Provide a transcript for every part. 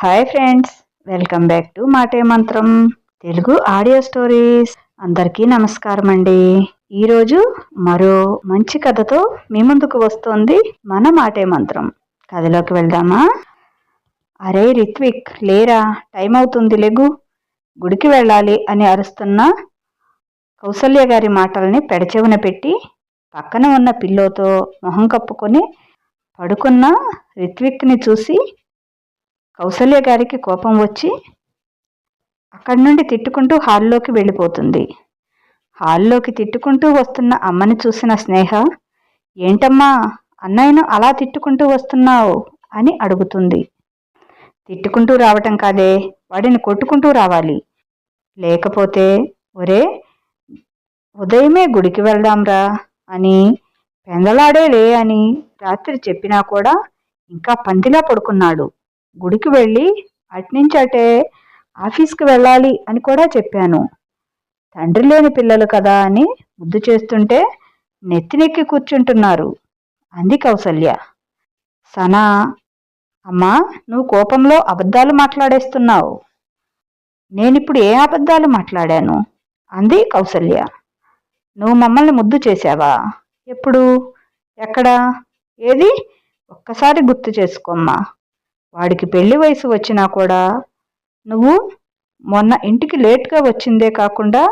Hi friends welcome back to మాటే మంత్రం Telugu audio stories అందరికీ నమస్కారం అండి. ఈరోజు మరో మంచి కథతో మీ ముందుకు వస్తోంది మన మాటే మంత్రం. కథలోకి వెళ్దామా? అరే రిత్విక్ లేరా? టైం అవుతుంది లెగు. గుడికి వెళ్ళాలి అని అరుస్తున్న కౌసల్య గారి మాటల్ని పెడచెవున పెట్టి పక్కన ఉన్న పిల్లోతో మొహం కప్పుకొని పడుకున్న రిత్విక్ని చూసి కౌసల్య గారికి కోపం వచ్చి అక్కడి నుండి తిట్టుకుంటూ హాల్లోకి వెళ్ళిపోతుంది. హాల్లోకి తిట్టుకుంటూ వస్తున్న అమ్మని చూసిన స్నేహ ఏంటమ్మా అన్నయ్యను అలా తిట్టుకుంటూ వస్తున్నావు? అని అడుగుతుంది. తిట్టుకుంటూ రావటం కాదే వాడిని కొట్టుకుంటూ రావాలి. లేకపోతే ఒరే ఉదయమే గుడికి వెళ్దాంరా అని పెందలాడేలే అని రాత్రి చెప్పినా కూడా ఇంకా పందిలా పడుకున్నాడు. గుడికి వెళ్ళి అట్నుంచి అటే ఆఫీస్కి వెళ్ళాలి అని కూడా చెప్పాను. తండ్రి లేని పిల్లలు కదా అని ముద్దు చేస్తుంటే నెత్తినెక్కి కూర్చుంటున్నారు. అంది కౌసల్య. సనా అమ్మా నువ్వు కోపంలో అబద్ధాలు మాట్లాడేస్తున్నావు. నేనిప్పుడు ఏ అబద్ధాలు మాట్లాడాను? అంది కౌసల్య. నువ్వు మమ్మల్ని ముద్దు చేశావా? ఎప్పుడు? ఎక్కడ? ఏది? ఒక్కసారి గుర్తు చేసుకోమ్మా. వాడికి పెళ్ళి వయసు వచ్చినా కూడా నువ్వు మొన్న ఇంటికి లేట్గా వచ్చిందే కాకుండా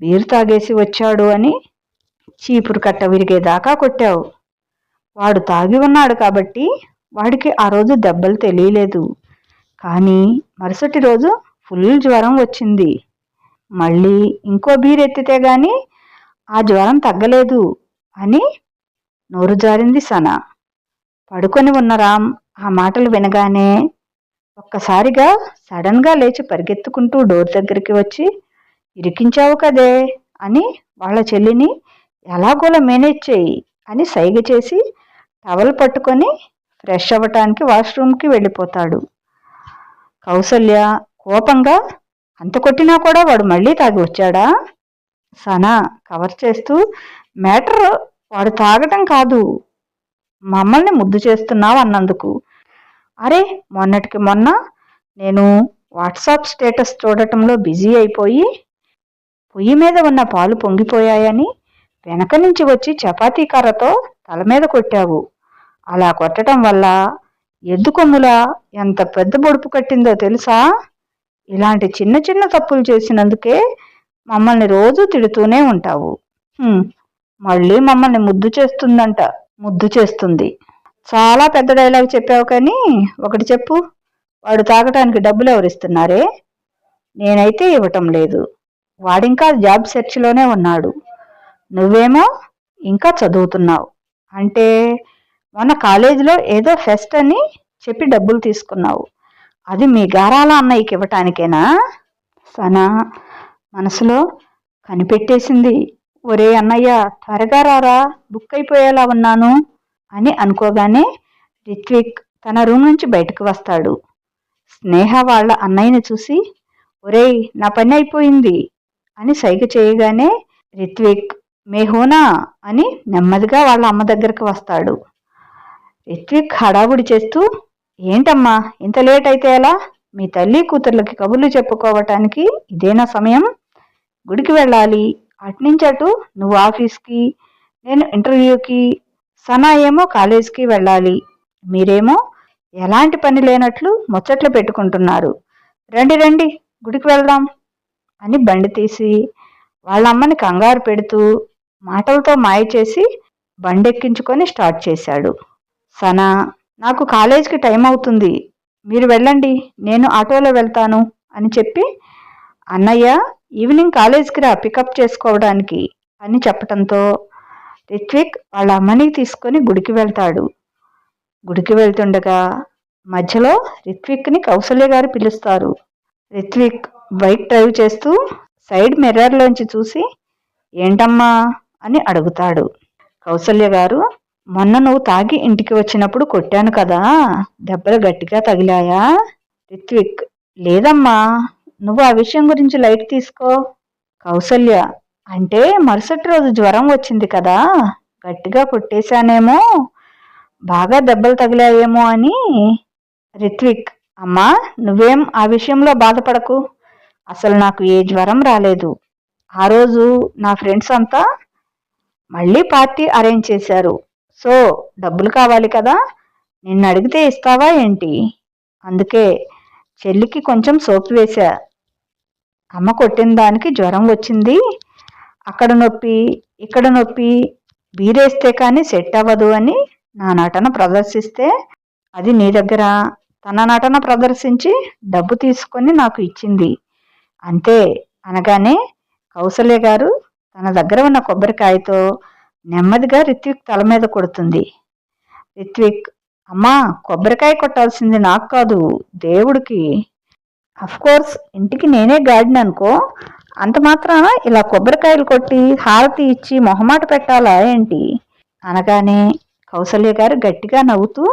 బీరు తాగేసి వచ్చాడు అని చీపురు కట్ట విరిగేదాకా కొట్టావు. వాడు తాగి ఉన్నాడు కాబట్టి వాడికి ఆ రోజు దెబ్బలు తెలియలేదు. కానీ మరుసటి రోజు ఫుల్ జ్వరం వచ్చింది. మళ్ళీ ఇంకో బీరెత్తితే గాని ఆ జ్వరం తగ్గలేదు అని నోరు జారింది సన. పడుకొని ఉన్న రామ్ ఆ మాటలు వినగానే ఒక్కసారిగా సడన్గా లేచి పరిగెత్తుకుంటూ డోర్ దగ్గరికి వచ్చి ఇరికించావు కదే అని వాళ్ళ చెల్లిని ఎలాగోలా మేనేజ్ చేయి అని సైగ చేసి టవల్ పట్టుకొని ఫ్రెష్ అవ్వటానికి వాష్రూమ్కి వెళ్ళిపోతాడు. కౌసల్య కోపంగా అంత కొట్టినా కూడా వాడు మళ్ళీ తాగి వచ్చాడా? సనా కవర్ చేస్తూ మ్యాటర్ వాడు తాగటం కాదు. మమ్మల్ని ముద్దు చేస్తున్నావు అన్నందుకు. అరే మొన్నటికి మొన్న నేను వాట్సాప్ స్టేటస్ చూడటంలో బిజీ అయిపోయి పొయ్యి మీద ఉన్న పాలు పొంగిపోయాయని వెనక నుంచి వచ్చి చపాతీ కర్రతో తల మీద కొట్టావు. అలా కొట్టడం వల్ల ఎద్దు కొమ్ముల ఎంత పెద్ద బొడుపు కట్టిందో తెలుసా? ఇలాంటి చిన్న చిన్న తప్పులు చేసినందుకే మమ్మల్ని రోజు తిడుతూనే ఉంటావు. మళ్ళీ మమ్మల్ని ముద్దు చేస్తుందంట. ముద్దు చేస్తుంది. చాలా పెద్ద డైలాగ్ చెప్పావు కానీ ఒకటి చెప్పు. వాడు తాగటానికి డబ్బులు ఎవరిస్తున్నారే నేనైతే ఇవ్వటం లేదు. వాడింకా జాబ్ సెర్చ్లోనే ఉన్నాడు. నువ్వేమో ఇంకా చదువుతున్నావు. అంటే మొన్న కాలేజీలో ఏదో ఫెస్ట్ అని చెప్పి డబ్బులు తీసుకున్నావు. అది మీ గారాల అన్నయ్యకి ఇవ్వటానికేనా? సనా మనసులో కనిపెట్టేసింది. ఒరే అన్నయ్య త్వరగా రారా బుక్ అయిపోయేలా ఉన్నాను అని అనుకోగానే రిత్విక్ తన రూమ్ నుంచి బయటకు వస్తాడు. స్నేహ వాళ్ళ అన్నయ్యని చూసి ఒరేయ్ నా పని అయిపోయింది అని సైగ చేయగానే రిత్విక్ మేహోనా అని నెమ్మదిగా వాళ్ళ అమ్మ దగ్గరకు వస్తాడు. రిత్విక్ హడావుడి చేస్తూ ఏంటమ్మా ఇంత లేట్ అయితే ఎలా? మీ తల్లి కూతుర్లకి కబుర్లు చెప్పుకోవటానికి ఇదేనా సమయం? గుడికి వెళ్ళాలి అటునుంచి అటు నువ్వు ఆఫీస్కి నేను ఇంటర్వ్యూకి సనా ఏమో కాలేజ్కి వెళ్ళాలి. మీరేమో ఎలాంటి పని లేనట్లు ముచ్చట్లు పెట్టుకుంటున్నారు. రండి రండి గుడికి వెళ్దాం అని బండి తీసి వాళ్ళ అమ్మని కంగారు పెడుతూ మాటలతో మాయ చేసి బండెక్కించుకొని స్టార్ట్ చేశాడు. సనా నాకు కాలేజీకి టైం అవుతుంది. మీరు వెళ్ళండి నేను ఆటోలో వెళ్తాను అని చెప్పి అన్నయ్య ఈవినింగ్ కాలేజ్కి రా పికప్ చేసుకోవడానికి అని చెప్పటంతో రిత్విక్ వాళ్ళ అమ్మని తీసుకొని గుడికి వెళ్తాడు. గుడికి వెళ్తుండగా మధ్యలో రిత్విక్ని కౌసల్య గారు పిలుస్తారు. రిత్విక్ బైక్ డ్రైవ్ చేస్తూ సైడ్ మిర్రర్లోంచి చూసి ఏంటమ్మా? అని అడుగుతాడు. కౌసల్య గారు మొన్న నువ్వు తాగి ఇంటికి వచ్చినప్పుడు కొట్టాను కదా దెబ్బలు గట్టిగా తగిలాయా? రిత్విక్ లేదమ్మా. నువ్వు ఆ విషయం గురించి లైట్ తీసుకో. కౌసల్య అంటే మరుసటి రోజు జ్వరం వచ్చింది కదా గట్టిగా కొట్టేశానేమో బాగా దెబ్బలు తగిలాయేమో అని. రిత్విక్ అమ్మా నువ్వేం ఆ విషయంలో బాధపడకు. అసలు నాకు ఏ జ్వరం రాలేదు. ఆ రోజు నా ఫ్రెండ్స్ అంతా మళ్ళీ పార్టీ అరేంజ్ చేశారు. సో డబ్బులు కావాలి కదా నిన్ను అడిగితే ఇస్తావా ఏంటి? అందుకే చెల్లికి కొంచెం సోపు వేశా. అమ్మ కొట్టిన దానికి జ్వరం వచ్చింది. అక్కడ నొప్పి ఇక్కడ నొప్పి బీరేస్తే కానీ సెట్ అవ్వదు అని నా నటన ప్రదర్శిస్తే అది నీ దగ్గర. తన నటన ప్రదర్శించి డబ్బు తీసుకొని నాకు ఇచ్చింది. అంతే అనగానే కౌసల్య గారు తన దగ్గర ఉన్న కొబ్బరికాయతో నెమ్మదిగా రిత్విక్ తల మీద కొడుతుంది. రిత్విక్ అమ్మా కొబ్బరికాయ కొట్టాల్సింది నాకు కాదు దేవుడికి. కోర్స్ ఇంటికి నేనే గాడిని అనుకో. అంత మాత్రాన ఇలా కొబ్బరికాయలు కొట్టి హారతి ఇచ్చి మొహమాట పెట్టాలా ఏంటి? అనగానే కౌసల్య గారు గట్టిగా నవ్వుతూ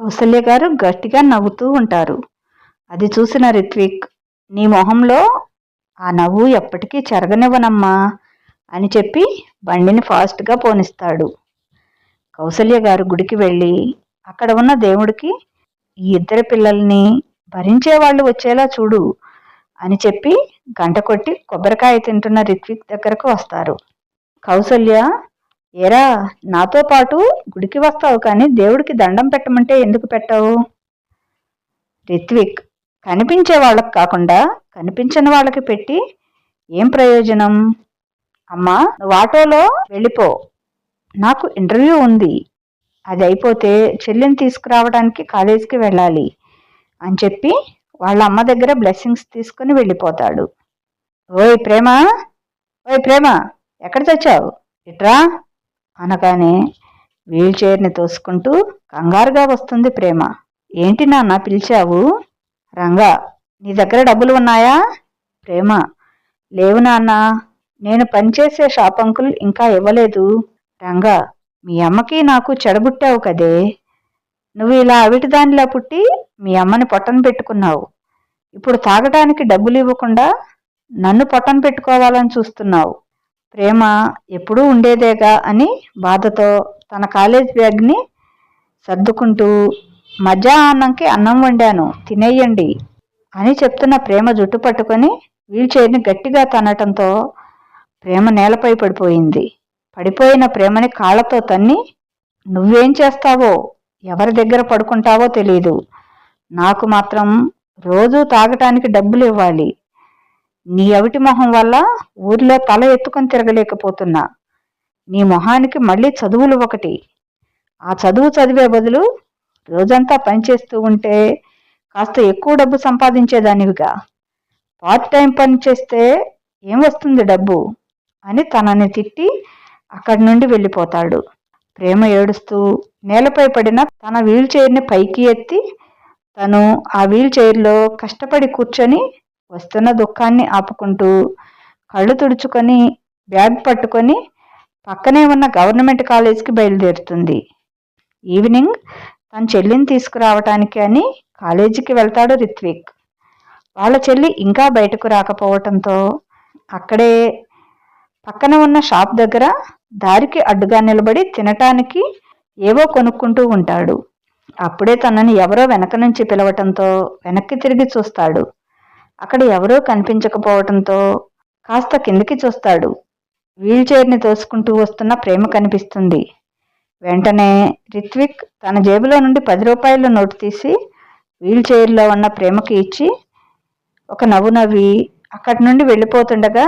కౌసల్య గారు గట్టిగా నవ్వుతూ ఉంటారు. అది చూసిన రిత్విక్ నీ మొహంలో ఆ నవ్వు ఎప్పటికీ చెరగనివ్వనమ్మా అని చెప్పి బండిని ఫాస్ట్గా పోనిస్తాడు. కౌసల్య గారు గుడికి వెళ్ళి అక్కడ ఉన్న దేవుడికి ఈ ఇద్దరి పిల్లల్ని భరించే వాళ్ళు వచ్చేలా చూడు అని చెప్పి గంట కొట్టి కొబ్బరికాయ తింటున్న రిత్విక్ దగ్గరకు వస్తారు. కౌసల్య ఏరా నాతో పాటు గుడికి వస్తావు కానీ దేవుడికి దండం పెట్టమంటే ఎందుకు పెట్టావు? రిత్విక్ కనిపించే వాళ్ళకి కాకుండా కనిపించని వాళ్ళకి పెట్టి ఏం ప్రయోజనం? అమ్మా నువ్వు ఆటోలో వెళ్ళిపో. నాకు ఇంటర్వ్యూ ఉంది. అది అయిపోతే చెల్లిని తీసుకురావడానికి కాలేజీకి వెళ్ళాలి. అని చెప్పి వాళ్ళ అమ్మ దగ్గర బ్లెస్సింగ్స్ తీసుకుని వెళ్ళిపోతాడు. ఓయ్ ప్రేమ ఓయ్ ప్రేమ ఎక్కడ తెచ్చావు ఇట్రా అనగానే వీల్ చైర్ని తోసుకుంటూ కంగారుగా వస్తుంది ప్రేమ. ఏంటి నాన్న పిలిచావు? రంగా నీ దగ్గర డబ్బులు ఉన్నాయా? ప్రేమ లేవు నాన్న నేను పనిచేసే షాప్ అంకుల్ ఇంకా ఇవ్వలేదు. రంగా మీ అమ్మకి నాకు చెడబుట్టావు కదే. నువ్వు ఇలా అవిటి దానిలా పుట్టి మీ అమ్మని పొట్టన పెట్టుకున్నావు. ఇప్పుడు తాగడానికి డబ్బులు ఇవ్వకుండా నన్ను పొట్టన పెట్టుకోవాలని చూస్తున్నావు. ప్రేమ ఎప్పుడూ ఉండేదేగా అని బాధతో తన కాలేజ్ బ్యాగ్ని సర్దుకుంటూ మధ్యాహ్నంకి అన్నం వండాను తినేయండి అని చెప్తున్న ప్రేమ జుట్టు పట్టుకొని వీల్చైర్ని గట్టిగా తనటంతో ప్రేమ నేలపై పడిపోయింది. పడిపోయిన ప్రేమని కాళ్ళతో తన్ని నువ్వేం చేస్తావో ఎవరి దగ్గర పడుకుంటావో తెలీదు. నాకు మాత్రం రోజూ తాగటానికి డబ్బులు ఇవ్వాలి. నీ అవిటి మొహం వల్ల ఊర్లో తల ఎత్తుకొని తిరగలేకపోతున్నా. నీ మొహానికి మళ్ళీ చదువులు ఒకటి. ఆ చదువు చదివే బదులు రోజంతా పనిచేస్తూ ఉంటే కాస్త ఎక్కువ డబ్బు సంపాదించేదానివిగా. పార్ట్ టైం పని చేస్తే ఏం వస్తుంది డబ్బు? అని తనని తిట్టి అక్కడి నుండి వెళ్ళిపోతాడు. ప్రేమ ఏడుస్తూ నేలపై పడిన తన వీల్ చైర్ని పైకి ఎత్తి తను ఆ వీల్ చైర్లో కష్టపడి కూర్చొని వస్తున్న దుఃఖాన్ని ఆపుకుంటూ కళ్ళు తుడుచుకొని బ్యాగ్ పట్టుకొని పక్కనే ఉన్న గవర్నమెంట్ కాలేజీకి బయలుదేరుతుంది. ఈవినింగ్ తన చెల్లిని తీసుకురావటానికి అని కాలేజీకి వెళ్తాడు రిత్విక్. వాళ్ళ చెల్లి ఇంకా బయటకు రాకపోవటంతో అక్కడే పక్కన ఉన్న షాప్ దగ్గర దారికి అడ్డుగా నిలబడి తినటానికి ఏవో కొనుక్కుంటూ ఉంటాడు. అప్పుడే తనని ఎవరో వెనక నుంచి పిలవటంతో వెనక్కి తిరిగి చూస్తాడు. అక్కడ ఎవరో కనిపించకపోవటంతో కాస్త కిందికి చూస్తాడు. వీల్ చైర్ని తోసుకుంటూ వస్తున్న ప్రేమ కనిపిస్తుంది. వెంటనే రిత్విక్ తన జేబులో నుండి పది రూపాయల నోటు తీసి వీల్ చైర్లో ఉన్న ప్రేమకి ఇచ్చి ఒక నవ్వు నవ్వి అక్కడి నుండి వెళ్ళిపోతుండగా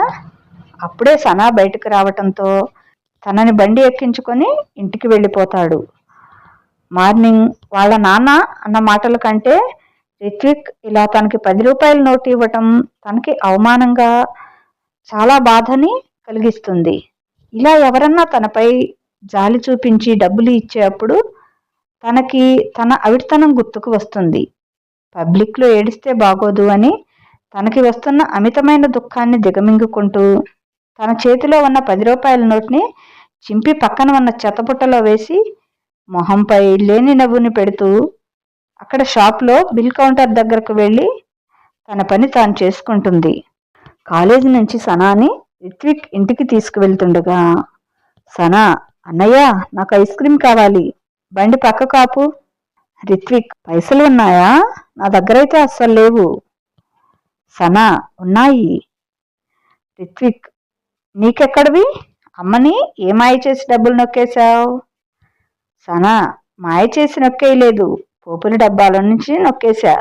అప్పుడే సనా బయటకు రావటంతో తనని బండి ఎక్కించుకొని ఇంటికి వెళ్ళిపోతాడు. మార్నింగ్ వాళ్ళ నాన్న అన్న మాటల కంటే రిత్విక్ ఇలా తనకి పది రూపాయల నోటు ఇవ్వటం తనకి అవమానంగా చాలా బాధని కలిగిస్తుంది. ఇలా ఎవరన్నా తనపై జాలి చూపించి డబ్బులు ఇచ్చేటప్పుడు తనకి తన అవిడితనం గుర్తుకు వస్తుంది. పబ్లిక్లో ఏడిస్తే బాగోదు అని తనకి వస్తున్న అమితమైన దుఃఖాన్ని దిగమింగుకుంటూ తన చేతిలో ఉన్న పది రూపాయల నోట్ని చింపి పక్కన ఉన్న చెత్తపుట్టలో వేసి మొహంపై లేని నవ్వుని పెడుతూ అక్కడ షాప్లో బిల్ కౌంటర్ దగ్గరకు వెళ్ళి తన పని తాను చేసుకుంటుంది. కాలేజీ నుంచి సనాని రిత్విక్ ఇంటికి తీసుకువెళ్తుండగా సనా అన్నయ్య నాకు ఐస్ క్రీమ్ కావాలి. బండి పక్క కాపు రిత్విక్ పైసలు ఉన్నాయా? నా దగ్గర అయితే అస్సలు లేవు. సనా ఉన్నాయి. రిత్విక్ నీకెక్కడివి? అమ్మని ఏమాయి చేసి డబ్బులు నొక్కేశావు? సనా మాయ చేసి నొక్కేయలేదు. పోపుల డబ్బాల నుంచి నొక్కేశా.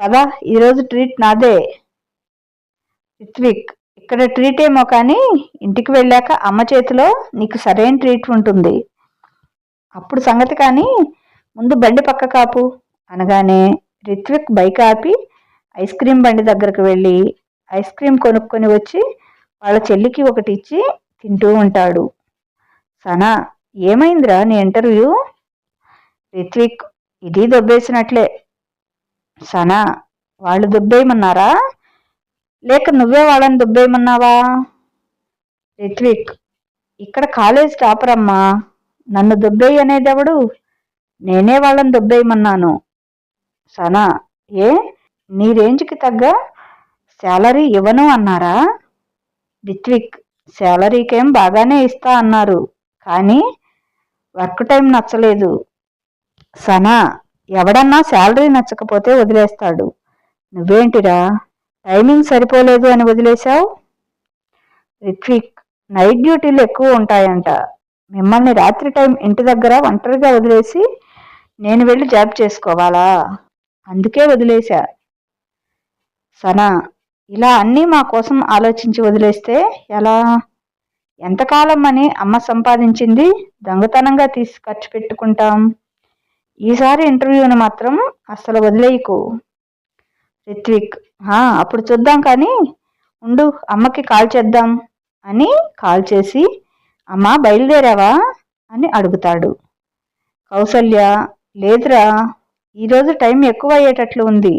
పదా ఈరోజు ట్రీట్ నాదే. రిత్విక్ ఇక్కడ ట్రీట్ ఏమో కానీ ఇంటికి వెళ్ళాక అమ్మ చేతిలో నీకు సరైన ట్రీట్ ఉంటుంది. అప్పుడు సంగతి కానీ ముందు బండి పక్క కాపు. అనగానే రిత్విక్ బైక్ ఆపి ఐస్ క్రీమ్ బండి దగ్గరకు వెళ్ళి ఐస్ క్రీమ్ కొనుక్కొని వచ్చి వాళ్ళ చెల్లికి ఒకటి ఇచ్చి తింటూ ఉంటాడు. సనా ఏమైందిరా నీ ఇంటర్వ్యూ? రిత్విక్ ఇది దొబ్బేసినట్లే. సనా వాళ్ళు దొబ్బేయమన్నారా? లేక నువ్వే వాళ్ళని దొబ్బేయమన్నావా? రిత్విక్ ఇక్కడ కాలేజ్ టాపర్ అమ్మా నన్ను దొబ్బేయి అనేదెవడు నేనే వాళ్ళని దొబ్బేయమన్నాను. సనా ఏ? నీ రేంజ్కి తగ్గ శాలరీ ఇవ్వను అన్నారా? రిత్విక్ శాలరీకేం బాగానే ఇస్తా అన్నారు. కానీ వర్క్ టైం నచ్చలేదు. సనా ఎవడన్నా శాలరీ నచ్చకపోతే వదిలేస్తాడు. నువ్వేంటిరా? టైమింగ్ సరిపోలేదు అని వదిలేశావు? రిత్విక్ నైట్ డ్యూటీలు ఎక్కువ ఉంటాయంట. మిమ్మల్ని రాత్రి టైం ఇంటి దగ్గర ఒంటరిగా వదిలేసి నేను వెళ్ళి జాబ్ చేసుకోవాలా? అందుకే వదిలేశా. సనా ఇలా అన్నీ మా కోసం ఆలోచించి వదిలేస్తే ఎలా? ఎంతకాలం అని అమ్మ సంపాదించింది? దొంగతనంగా తీసి ఖర్చు పెట్టుకుంటాం. ఈసారి ఇంటర్వ్యూని మాత్రం అస్సలు వదిలేయకు. రిత్విక్ అప్పుడు చూద్దాం కానీ ఉండు అమ్మకి కాల్ చేద్దాం అని కాల్ చేసి అమ్మ బయలుదేరావా? అని అడుగుతాడు. కౌసల్య లేదురా ఈరోజు టైం ఎక్కువ అయ్యేటట్లు ఉంది.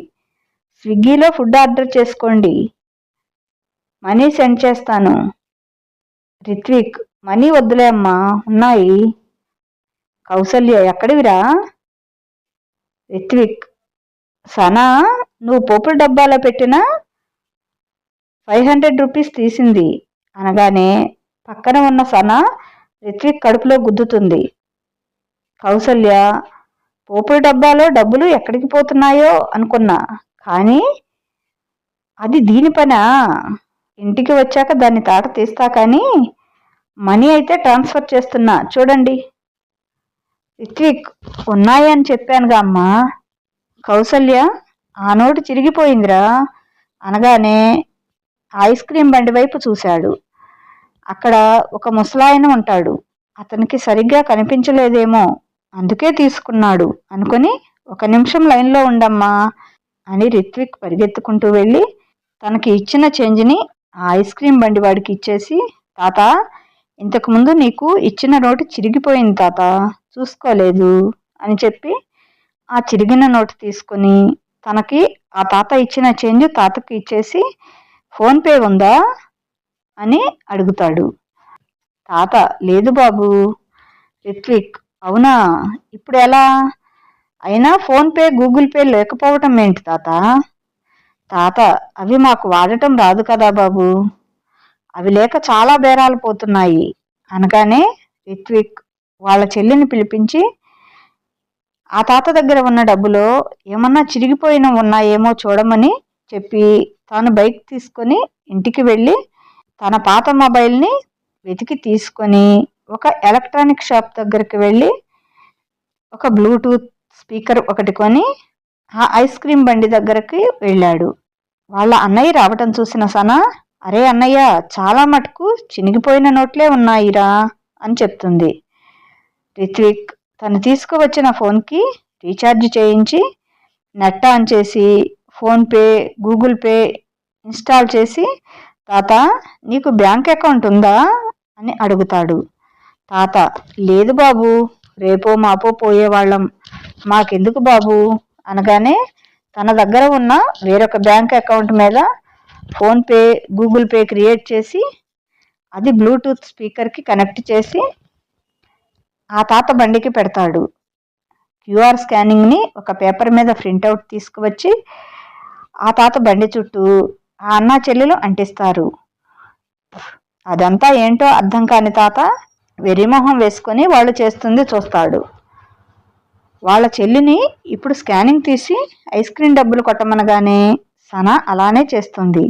స్విగ్గీలో ఫుడ్ ఆర్డర్ చేసుకోండి. మనీ సెండ్ చేస్తాను. రిత్విక్ మనీ వద్దులే అమ్మా ఉన్నాయి. కౌసల్య ఎక్కడివిరా? రిత్విక్ సనా నువ్వు పోపుల డబ్బాలో పెట్టిన ఫైవ్ హండ్రెడ్ రూపీస్ తీసింది. అనగానే పక్కన ఉన్న సన రిత్విక్ కడుపులో గుద్దుతుంది. కౌసల్య పోపుల డబ్బాలో డబ్బులు ఎక్కడికి పోతున్నాయో అనుకున్నా. కానీ అది దీని పనా? ఇంటికి వచ్చాక దాన్ని తాట తీస్తా కానీ మనీ అయితే ట్రాన్స్ఫర్ చేస్తున్నా. చూడండి. రిత్విక్ ఉన్నాయని చెప్పానుగా అమ్మా. కౌసల్య ఆ నోటు చిరిగిపోయిందిరా అనగానే ఐస్ క్రీమ్ బండి వైపు చూశాడు. అక్కడ ఒక ముసలాయన ఉంటాడు. అతనికి సరిగ్గా కనిపించలేదేమో. అందుకే తీసుకున్నాడు. అనుకొని ఒక నిమిషం లైన్లో ఉండమ్మా అని రిత్విక్ పరిగెత్తుకుంటూ వెళ్ళి తనకి ఇచ్చిన చేంజ్ని ఆ ఐస్ క్రీమ్ బండి వాడికి ఇచ్చేసి తాత ఇంతకుముందు నీకు ఇచ్చిన నోటు చిరిగిపోయింది తాత చూసుకోలేదు అని చెప్పి ఆ చిరిగిన నోటు తీసుకొని తనకి ఆ తాత ఇచ్చిన చేంజ్ తాతకి ఇచ్చేసి ఫోన్పే ఉందా? అని అడుగుతాడు. తాత లేదు బాబు రిత్విక్ అవునా? ఇప్పుడు ఎలా? అయినా ఫోన్పే గూగుల్ పే లేకపోవటం ఏంటి తాత? తాత అవి మాకు వాడటం రాదు కదా బాబు. అవి లేక చాలా బేరాలు పోతున్నాయి. అనగానే రిత్విక్ వాళ్ళ చెల్లిని పిలిపించి ఆ తాత దగ్గర ఉన్న డబ్బులో ఏమన్నా చిరిగిపోయిన ఉన్నాయేమో చూడమని చెప్పి తాను బైక్ తీసుకొని ఇంటికి వెళ్ళి తన పాత మొబైల్ని వెతికి తీసుకొని ఒక ఎలక్ట్రానిక్ షాప్ దగ్గరికి వెళ్ళి ఒక బ్లూటూత్ స్పీకర్ ఒకటి కొని ఆ ఐస్ క్రీమ్ బండి దగ్గరికి వెళ్ళాడు. వాళ్ళ అన్నయ్య రావటం చూసిన సన అరే అన్నయ్య చాలా మటుకు చినిగిపోయిన నోట్లే ఉన్నాయిరా అని చెప్తుంది. రిత్విక్ తను తీసుకువచ్చిన ఫోన్కి రీఛార్జ్ చేయించి నెట్ ఆన్ చేసి ఫోన్పే గూగుల్ పే ఇన్స్టాల్ చేసి తాత నీకు బ్యాంక్ అకౌంట్ ఉందా? అని అడుగుతాడు. తాత లేదు బాబు రేపో మాపో పోయేవాళ్ళం. మాకెందుకు బాబు? అనగానే తన దగ్గర ఉన్న వేరొక బ్యాంక్ అకౌంట్ మీద ఫోన్పే గూగుల్ పే క్రియేట్ చేసి అది బ్లూటూత్ స్పీకర్కి కనెక్ట్ చేసి ఆ తాత బండికి పెడతాడు. క్యూఆర్ స్కానింగ్ని ఒక పేపర్ మీద ప్రింటౌట్ తీసుకువచ్చి ఆ తాత బండి చుట్టూ ఆ అన్న చెల్లెలు అంటిస్తారు. అదంతా ఏంటో అర్థం కాని తాత వెరిమొహం వేసుకొని వాళ్ళు చేస్తుంది చూస్తాడు. వాళ్ళ చెల్లిని ఇప్పుడు స్కానింగ్ తీసి ఐస్ క్రీమ్ డబ్బులు కొట్టమనగానే సనా అలానే చేస్తుంది.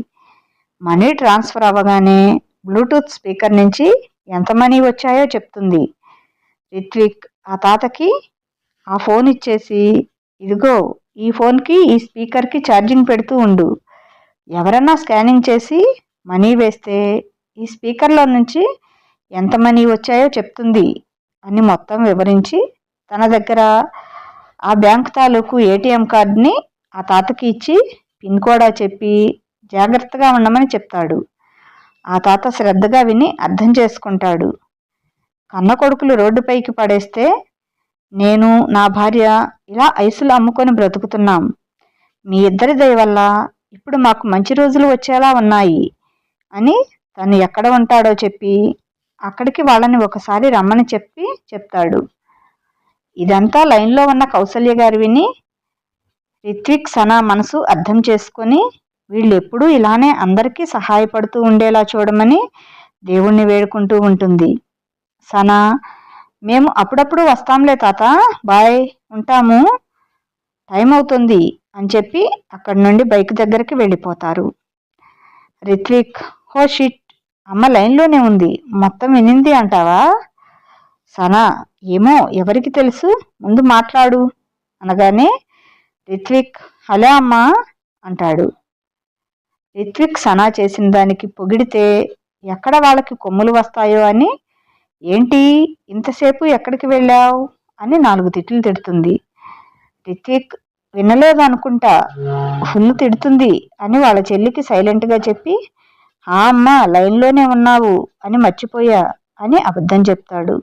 మనీ ట్రాన్స్ఫర్ అవ్వగానే బ్లూటూత్ స్పీకర్ నుంచి ఎంత మనీ వచ్చాయో చెప్తుంది. రిత్విక్ ఆ తాతకి ఆ ఫోన్ ఇచ్చేసి ఇదిగో ఈ ఫోన్కి ఈ స్పీకర్కి ఛార్జింగ్ పెడుతూ ఉండు. ఎవరన్నా స్కానింగ్ చేసి మనీ వేస్తే ఈ స్పీకర్లో నుంచి ఎంత మనీ వచ్చాయో చెప్తుంది అని మొత్తం వివరించి తన దగ్గర ఆ బ్యాంక్ తాలూకు ఏటీఎం కార్డుని ఆ తాతకి ఇచ్చి పిన్ కూడా చెప్పి జాగ్రత్తగా ఉండమని చెప్తాడు. ఆ తాత శ్రద్ధగా విని అర్థం చేసుకుంటాడు. కన్న కొడుకులు రోడ్డుపైకి పడేస్తే నేను నా భార్య ఇలా ఐసులు అమ్ముకొని బ్రతుకుతున్నాం. మీ ఇద్దరి దయ వల్ల ఇప్పుడు మాకు మంచి రోజులు వచ్చేలా ఉన్నాయి అని తను ఎక్కడ ఉంటాడో చెప్పి అక్కడికి వాళ్ళని ఒకసారి రమ్మని చెప్పి చెప్తాడు. ఇదంతా లైన్లో ఉన్న కౌసల్య గారు విని రిత్విక్ సనా మనసు అర్థం చేసుకొని వీళ్ళు ఎప్పుడూ ఇలానే అందరికీ సహాయపడుతూ ఉండేలా చూడమని దేవుణ్ణి వేడుకుంటూ ఉంటుంది. సనా మేము అప్పుడప్పుడు వస్తాంలే తాత బాయ్ ఉంటాము. టైం అవుతుంది అని చెప్పి అక్కడి నుండి బైక్ దగ్గరికి వెళ్ళిపోతారు. రిత్విక్ హో షిట్ అమ్మ లైన్లోనే ఉంది మొత్తం వినింది అంటావా? సనా ఏమో ఎవరికి తెలుసు? ముందు మాట్లాడు. అనగానే రిత్విక్ హలో అమ్మా అంటాడు. రిత్విక్ సనా చేసిన దానికి పొగిడితే ఎక్కడ వాళ్ళకి కొమ్ములు వస్తాయో అని ఏంటి ఇంతసేపు ఎక్కడికి వెళ్ళావు? అని నాలుగు తిట్లు తిడుతుంది. రిత్విక్ వినలేదు అనుకుంటా ఫుల్ తిడుతుంది అని వాళ్ళ చెల్లికి సైలెంట్గా చెప్పి ఆ అమ్మ లైన్లోనే ఉన్నావు అని మర్చిపోయా అని అబద్ధం చెప్తాడు.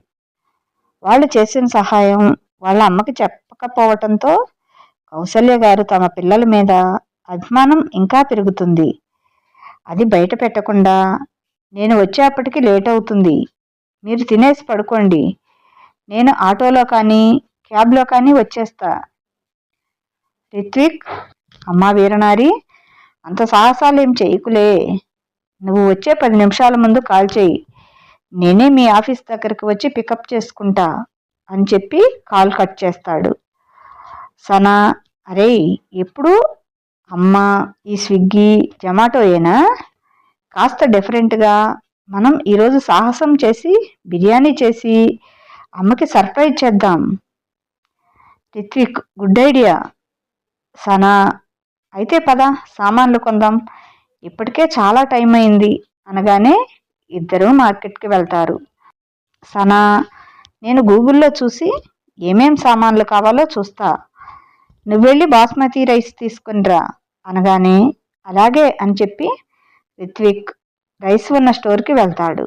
వాళ్ళు చేసిన సహాయం వాళ్ళ అమ్మకి చెప్పకపోవటంతో కౌసల్య గారు తమ పిల్లల మీద అభిమానం ఇంకా పెరుగుతుంది. అది బయట పెట్టకుండా నేను వచ్చేప్పటికి లేట్ అవుతుంది. మీరు తినేసి పడుకోండి. నేను ఆటోలో కానీ క్యాబ్లో కానీ వచ్చేస్తా. రిత్విక్ అమ్మా వీరనారి అంత సాహసాలు ఏం చేయకులే. నువ్వు వచ్చే పది నిమిషాల ముందు కాల్ చేయి. నేనే మీ ఆఫీస్ దగ్గరికి వచ్చి పికప్ చేసుకుంటా అని చెప్పి కాల్ కట్ చేస్తాడు. సనా అరే ఎప్పుడు? అమ్మ ఈ స్విగ్గీ జొమాటోయేనా? కాస్త డిఫరెంట్గా మనం ఈరోజు సాహసం చేసి బిర్యానీ చేసి అమ్మకి సర్ప్రైజ్ చేద్దాం. రిత్విక్ గుడ్ ఐడియా సనా అయితే పద సామాన్లు కొందాం. ఇప్పటికే చాలా టైం అయింది అనగానే ఇద్దరూ మార్కెట్కి వెళ్తారు. సనా నేను గూగుల్లో చూసి ఏమేం సామాన్లు కావాలో చూస్తా. నువ్వెళ్ళి బాస్మతి రైస్ తీసుకునిరా అనగానే అలాగే అని చెప్పి రిత్విక్ రైస్ ఉన్న స్టోర్కి వెళ్తాడు.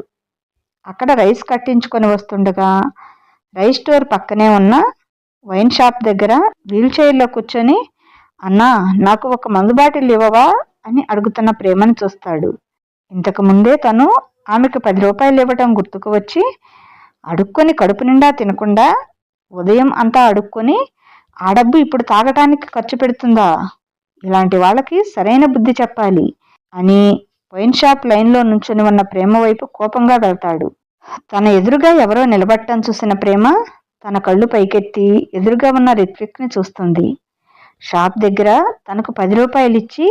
అక్కడ రైస్ కట్టించుకొని వస్తుండగా రైస్ స్టోర్ పక్కనే ఉన్న వైన్ షాప్ దగ్గర వీల్ చైర్లో కూర్చొని అన్నా నాకు ఒక మందు బాటిల్ ఇవ్వవా? అని అడుగుతున్న ప్రేమను చూస్తాడు. ఇంతకుముందే తను ఆమెకు పది రూపాయలు ఇవ్వటం గుర్తుకు వచ్చి అడుక్కొని కడుపు నిండా తినకుండా ఉదయం అంతా అడుక్కొని ఆ డబ్బు ఇప్పుడు తాగటానికి ఖర్చు పెడుతుందా? ఇలాంటి వాళ్ళకి సరైన బుద్ధి చెప్పాలి అని వైన్ షాప్ లైన్లో నుంచుని ఉన్న ప్రేమ వైపు కోపంగా వెళ్తాడు. తన ఎదురుగా ఎవరో నిలబట్టం చూసిన ప్రేమ తన కళ్ళు పైకెత్తి ఎదురుగా ఉన్న రిత్విక్ని చూస్తుంది. షాప్ దగ్గర తనకు పది రూపాయలు ఇచ్చి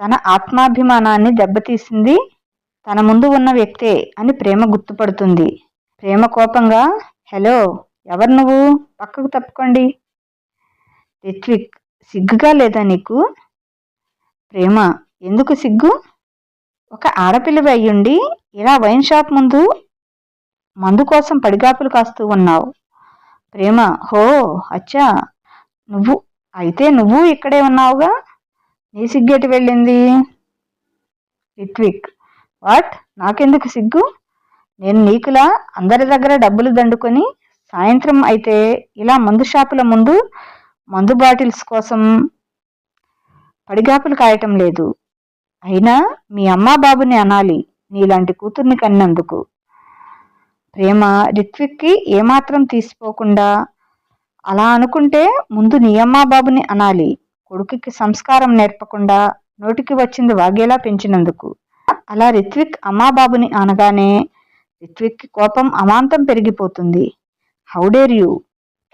తన ఆత్మాభిమానాన్ని దెబ్బతీసింది తన ముందు ఉన్న వ్యక్తే అని ప్రేమ గుర్తుపడుతుంది. ప్రేమ కోపంగా హలో ఎవరు నువ్వు? పక్కకు తప్పుకోండి. రిత్విక్ సిగ్గుగా లేదా నీకు? ప్రేమ ఎందుకు సిగ్గు? ఒక ఆడపిల్లవి అయ్యుండి ఇలా వైన్ షాప్ ముందు మందు కోసం పడిగాపులు కాస్తూ ఉన్నావు. ప్రేమ హో అచ్చా నువ్వు అయితే నువ్వు ఇక్కడే ఉన్నావుగా? నీ సిగ్గేటి వెళ్ళింది? రిత్విక్ వాట్? నాకెందుకు సిగ్గు? నేను నీకులా అందరి దగ్గర డబ్బులు దండుకొని సాయంత్రం అయితే ఇలా మందు షాపుల ముందు మందు బాటిల్స్ కోసం పడిగాపులు కాయటం లేదు. అయినా మీ అమ్మా బాబుని అనాలి నీలాంటి కూతుర్ని కన్నందుకు. ప్రేమ రిత్విక్కి ఏమాత్రం తీసిపోకుండా అలా అనుకుంటే ముందు నీ అమ్మా బాబుని అనాలి. కొడుకుకి సంస్కారం నేర్పకుండా నోటికి వచ్చింది వాగేలా పెంచినందుకు. అలా రిత్విక్ అమ్మాబాబుని అనగానే రిత్విక్ కోపం అమాంతం పెరిగిపోతుంది. హౌడేర్ యూ?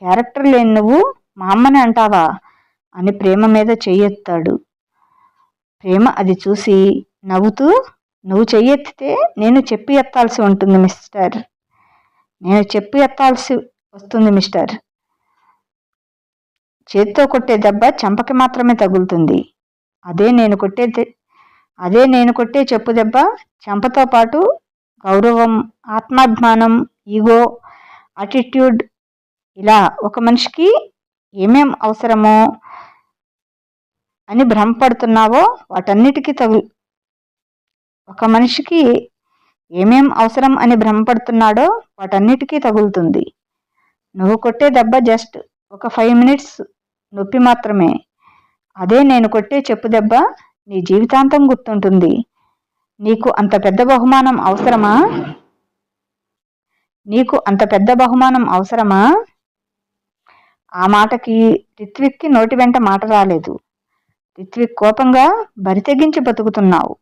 క్యారెక్టర్ లేని నువ్వు మా అమ్మని అంటావా? అని ప్రేమ మీద చెయ్యెత్తాడు. ప్రేమ అది చూసి నవ్వుతూ నువ్వు చెయ్యెత్తితే నేను చెప్పి ఎత్తాల్సి ఉంటుంది మిస్టర్. నేను చెప్పి ఎత్తాల్సి వస్తుంది మిస్టర్. చేత్తో కొట్టే దెబ్బ చెంపకి మాత్రమే తగులుతుంది. అదే నేను కొట్టే అదే నేను కొట్టే చెప్పు దెబ్బ. చెంపతో పాటు గౌరవం ఆత్మాభిమానం ఈగో అటిట్యూడ్ ఇలా ఒక మనిషికి ఏమేం అవసరమో అని భ్రమపడుతున్నావో వాటన్నిటికీ తగు ఒక మనిషికి ఏమేం అవసరం అని భ్రమపడుతున్నాడో వాటన్నిటికీ తగులుతుంది. నువ్వు కొట్టే దెబ్బ జస్ట్ ఒక ఫైవ్ మినిట్స్ నొప్పి మాత్రమే. అదే నేను కొట్టే చెప్పు దెబ్బ. నీ జీవితాంతం గుర్తుంటుంది. నీకు అంత పెద్ద బహుమానం అవసరమా? నీకు అంత పెద్ద బహుమానం అవసరమా? ఆ మాటకి రిత్విక్కి నోటి వెంట మాట రాలేదు. రిత్విక్ కోపంగా బరితెగించి బతుకుతున్నావు.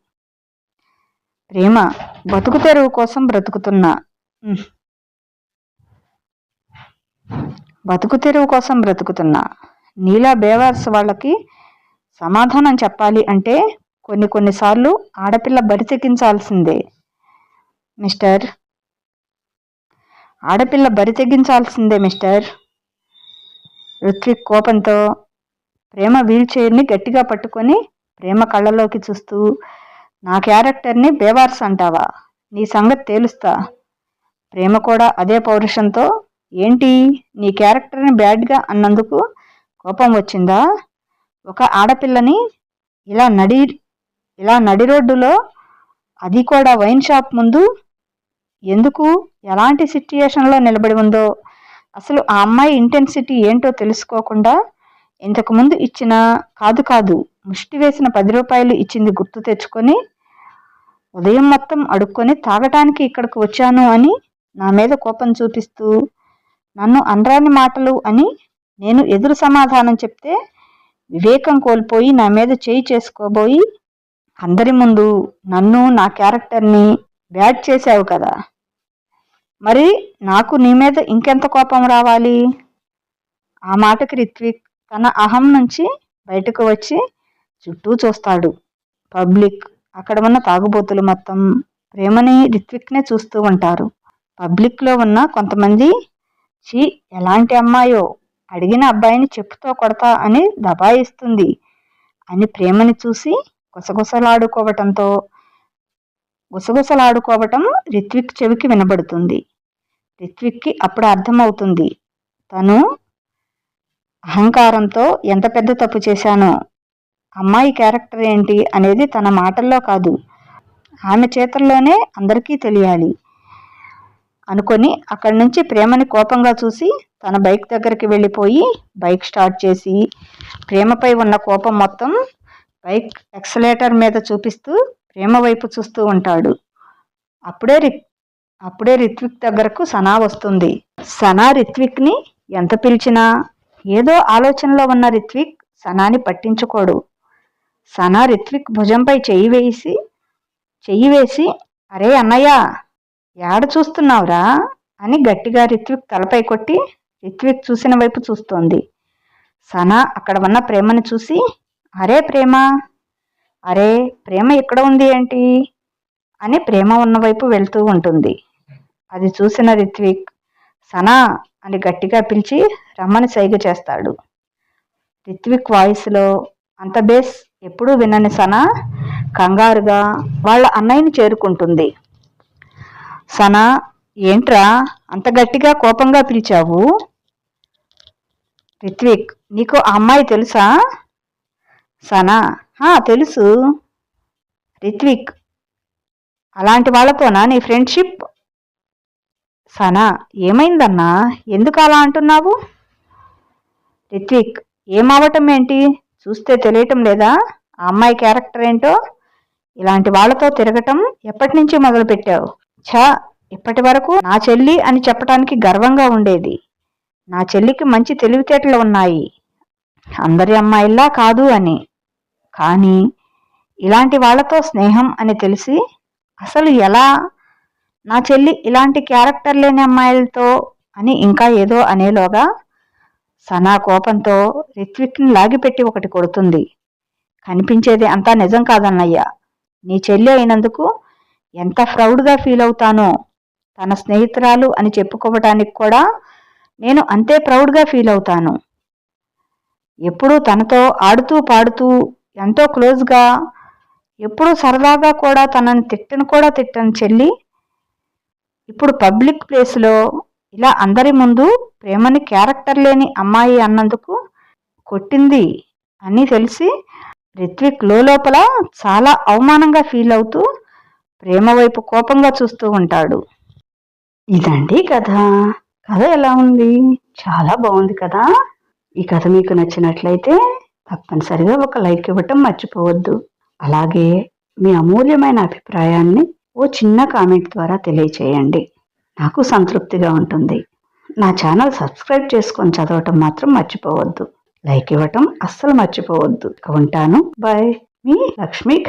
ప్రేమ బతుకు తెరువు కోసం బ్రతుకుతున్నా. బతుకు తెరువు కోసం బ్రతుకుతున్నా. నీలా బేవార్స్ వాళ్ళకి సమాధానం చెప్పాలి అంటే కొన్ని కొన్నిసార్లు ఆడపిల్ల బరితెగించాల్సిందే మిస్టర్. ఆడపిల్ల బరితెగించాల్సిందే మిస్టర్. ఋత్విక్ కోపంతో ప్రేమ వీల్ చైర్ని గట్టిగా పట్టుకొని ప్రేమ కళ్ళలోకి చూస్తూ నా క్యారెక్టర్ని బేవార్స్ అంటావా? నీ సంగతి తేలుస్తా. ప్రేమ కూడా అదే పౌరుషంతో ఏంటి నీ క్యారెక్టర్ని బ్యాడ్గా అన్నందుకు కోపం వచ్చిందా? ఒక ఆడపిల్లని ఇలా నడి ఇలా నడి రోడ్డులో అది కూడా వైన్ షాప్ ముందు ఎందుకు ఎలాంటి సిట్యుయేషన్లో నిలబడి ఉందో అసలు ఆ అమ్మాయి ఇంటెన్సిటీ ఏంటో తెలుసుకోకుండా ఇంతకుముందు ఇచ్చిన కాదు కాదు ముష్టి వేసిన పది రూపాయలు ఇచ్చింది గుర్తు తెచ్చుకొని ఉదయం మొత్తం అడుక్కొని తాగటానికి ఇక్కడికి వచ్చాను అని నా మీద కోపం చూపిస్తూ నన్ను అనరాని మాటలు అని నేను ఎదురు సమాధానం చెప్తే వివేకం కోల్పోయి నా మీద చేయి చేసుకోబోయి అందరి ముందు నన్ను నా క్యారెక్టర్ని బ్యాడ్ చేశావు కదా. మరి నాకు నీ మీద ఇంకెంత కోపం రావాలి? ఆ మాటకి రిత్విక్ తన అహం నుంచి బయటకు వచ్చి చుట్టూ చూస్తాడు. పబ్లిక్ అక్కడ ఉన్న తాగుబోతులు మొత్తం ప్రేమని రిత్విక్నే చూస్తూ ఉంటారు. పబ్లిక్లో ఉన్న కొంతమంది చీ ఎలాంటి అమ్మాయో అడిగిన అబ్బాయిని చెప్పుతో కొడతా అని దబాయిస్తుంది. అని ప్రేమని చూసి గుసగుసలాడుకోవటంతో గుసగుసలాడుకోవటం రిత్విక్ చెవికి వినబడుతుంది. రిత్విక్కి అప్పుడు అర్థమవుతుంది. తను అహంకారంతో ఎంత పెద్ద తప్పు చేశానో అమ్మాయి క్యారెక్టర్ ఏంటి అనేది తన మాటల్లో కాదు. ఆమె చేతల్లోనే అందరికీ తెలియాలి. అనుకొని అక్కడి నుంచి ప్రేమని కోపంగా చూసి తన బైక్ దగ్గరికి వెళ్ళిపోయి బైక్ స్టార్ట్ చేసి ప్రేమపై ఉన్న కోపం మొత్తం బైక్ ఎక్సలేటర్ మీద చూపిస్తూ ప్రేమ వైపు చూస్తూ ఉంటాడు. అప్పుడే రిక్ అప్పుడే రిత్విక్ దగ్గరకు సనా వస్తుంది. సనా రిత్విక్ని ఎంత పిలిచినా ఏదో ఆలోచనలో ఉన్న రిత్విక్ సనాని పట్టించుకోడు. సనా రిత్విక్ భుజంపై చెయ్యి వేసి చెయ్యి వేసి అరే అన్నయ్య యాడ చూస్తున్నావురా అని గట్టిగా రిత్విక్ తలపై కొట్టి రిత్విక్ చూసిన వైపు చూస్తోంది. సనా అక్కడ ఉన్న ప్రేమని చూసి అరే ప్రేమ అరే ప్రేమ ఇక్కడ ఉంది ఏంటి? అని ప్రేమ ఉన్నవైపు వెళ్తూ ఉంటుంది. అది చూసిన రిత్విక్ సనా అని గట్టిగా పిలిచి రమ్మని సైగ చేస్తాడు. రిత్విక్ వాయిస్లో అంత బేస్ ఎప్పుడూ వినని సనా కంగారుగా వాళ్ళ అన్నయ్యని చేరుకుంటుంది. సనా ఏంట్రా అంత గట్టిగా కోపంగా పిలిచావు? రిత్విక్ నీకు ఆ అమ్మాయి తెలుసా? సనా తెలుసు. రిత్విక్ అలాంటి వాళ్ళతోనా నీ ఫ్రెండ్షిప్? సనా ఏమైందన్నా? ఎందుకు అలా అంటున్నావు? రిత్విక్ ఏమవటం ఏంటి? చూస్తే తెలియటం లేదా? ఆ అమ్మాయి క్యారెక్టర్ ఏంటో? ఇలాంటి వాళ్ళతో తిరగటం ఎప్పటి నుంచి మొదలుపెట్టావు? ఛా ఇప్పటి వరకు నా చెల్లి అని చెప్పటానికి గర్వంగా ఉండేది. నా చెల్లికి మంచి తెలివితేటలు ఉన్నాయి. అందరి అమ్మాయిల్లా కాదు అని. కానీ ఇలాంటి వాళ్ళతో స్నేహం అని తెలిసి అసలు ఎలా? నా చెల్లి ఇలాంటి క్యారెక్టర్ లేని అమ్మాయిలతో అని ఇంకా ఏదో అనేలోగా సనా కోపంతో రిత్విక్ని లాగిపెట్టి ఒకటి కొడుతుంది. కనిపించేది అంతా నిజం కాదన్నయ్య. నీ చెల్లి అయినందుకు ఎంత ప్రౌడ్గా ఫీల్ అవుతానో తన స్నేహితురాలు అని చెప్పుకోవటానికి కూడా నేను అంతే ప్రౌడ్గా ఫీల్ అవుతాను. ఎప్పుడూ తనతో ఆడుతూ పాడుతూ ఎంతో క్లోజ్గా ఎప్పుడూ సరదాగా కూడా తనని తిట్టను కూడా తిట్టను చెల్లి ఇప్పుడు పబ్లిక్ ప్లేస్లో ఇలా అందరి ముందు ప్రేమని క్యారెక్టర్ లేని అమ్మాయి అన్నందుకు కొట్టింది అని తెలిసి రిత్విక్ లోపల చాలా అవమానంగా ఫీల్ అవుతూ ప్రేమ వైపు కోపంగా చూస్తూ ఉంటాడు. ఇదండి కథ. కథ ఎలా ఉంది? చాలా బాగుంది కదా. ఈ కథ మీకు నచ్చినట్లయితే తప్పనిసరిగా ఒక లైక్ ఇవ్వటం మర్చిపోవద్దు. అలాగే మీ అమూల్యమైన అభిప్రాయాన్ని ఓ చిన్న కామెంట్ ద్వారా తెలియచేయండి. నాకు సంతృప్తిగా ఉంటుంది. నా ఛానల్ సబ్స్క్రైబ్ చేసుకొని చదవటం మాత్రం మర్చిపోవద్దు. లైక్ ఇవ్వటం అస్సలు మర్చిపోవద్దు. ఉంటాను. బాయ్. మీ లక్ష్మీ